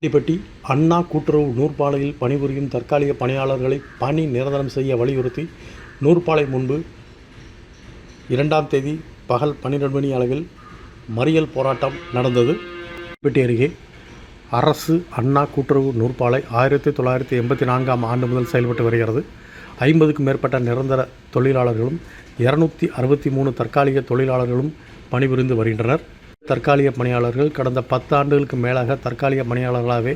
ஆண்டிப்பட்டி அண்ணா கூட்டுறவு நூற்பாலையில் பணிபுரியும் தற்காலிக பணியாளர்களை பணி நிரந்தரம் செய்ய வலியுறுத்தி நூற்பாலை முன்பு இரண்டாம் தேதி பகல் பன்னிரண்டு மணி அளவில் மறியல் போராட்டம் நடந்தது. ஆண்டிப்பட்டி அருகே அரசு அண்ணா கூட்டுறவு நூற்பாலை ஆயிரத்தி தொள்ளாயிரத்தி எண்பத்தி நான்காம் ஆண்டு முதல் செயல்பட்டு வருகிறது. ஐம்பதுக்கும் மேற்பட்ட நிரந்தர தொழிலாளர்களும் இரநூத்தி அறுபத்தி மூணு தற்காலிக தொழிலாளர்களும் பணிபுரிந்து வருகின்றனர். தற்காலிக பணியாளர்கள் கடந்த பத்தாண்டுகளுக்கு மேலாக தற்காலிக பணியாளர்களாகவே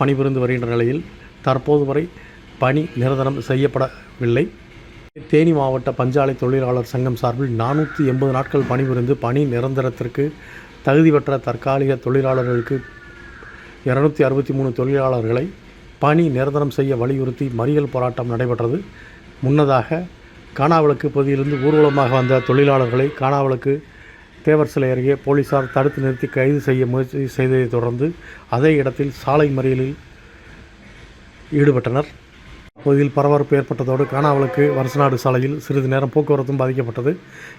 பணிபுரிந்து வருகின்ற நிலையில் தற்போது வரை பணி நிரந்தரம் செய்யப்படவில்லை. தேனி மாவட்ட பஞ்சாலை தொழிலாளர் சங்கம் சார்பில் நானூற்றி எண்பது நாட்கள் பணிபுரிந்து பணி நிரந்தரத்திற்கு தகுதி பெற்ற தற்காலிக தொழிலாளர்களுக்கு இரநூத்தி அறுபத்தி மூணு தொழிலாளர்களை பணி நிரந்தரம் செய்ய வலியுறுத்தி மறியல் போராட்டம் நடைபெற்றது. முன்னதாக காணாவளுக்கு பகுதியிலிருந்து ஊர்வலமாக வந்த தொழிலாளர்களை காணாவளுக்கு தேவர் சிலை அருகே போலீசார் தடுத்து நிறுத்தி கைது செய்ய முயற்சி செய்ததைத் தொடர்ந்து அதே இடத்தில் சாலை மறியலில் ஈடுபட்டனர். பகுதியில் பரபரப்பு ஏற்பட்டதோடு காணாவளுக்கு வருசநாடு சாலையில் சிறிது நேரம் போக்குவரத்தும் பாதிக்கப்பட்டது.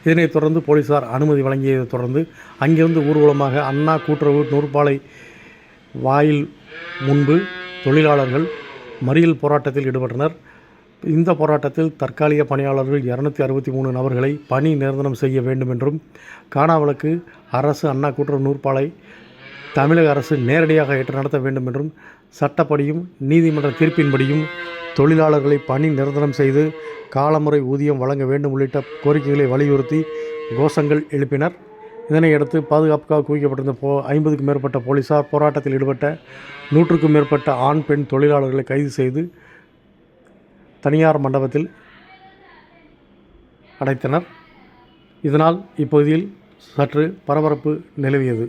இதனைத் தொடர்ந்து போலீசார் அனுமதி வழங்கியதைத் தொடர்ந்து அங்கிருந்து ஊர்வலமாக அண்ணா கூட்டுறவு நூற்பாலை வாயில் முன்பு தொழிலாளர்கள் மறியல் போராட்டத்தில் ஈடுபட்டனர். இந்த போராட்டத்தில் தற்காலிக பணியாளர்கள் இரநூத்தி அறுபத்தி மூணு நபர்களை பணி நிரந்தரம் செய்ய வேண்டும் என்றும் காணாவளுக்கு அரசு அண்ணா கூட்டுறவு நூற்பாலை தமிழக அரசு நேரடியாக ஏற்று நடத்த வேண்டும் என்றும் சட்டப்படியும் நீதிமன்ற தீர்ப்பின்படியும் தொழிலாளர்களை பணி நிரந்தரம் செய்து காலமுறை ஊதியம் வழங்க வேண்டும் உள்ளிட்ட கோரிக்கைகளை வலியுறுத்தி கோஷங்கள் எழுப்பினர். இதனையடுத்து பாதுகாப்புக்காக குவிக்கப்பட்டிருந்த போ ஐம்பதுக்கும் மேற்பட்ட போலீசார் போராட்டத்தில் ஈடுபட்ட நூற்றுக்கும் மேற்பட்ட ஆண் பெண் தொழிலாளர்களை கைது செய்து தனியார் மண்டபத்தில் அடைத்தனர். இதனால் இப்பகுதியில் சற்று பரபரப்பு நிலவியது.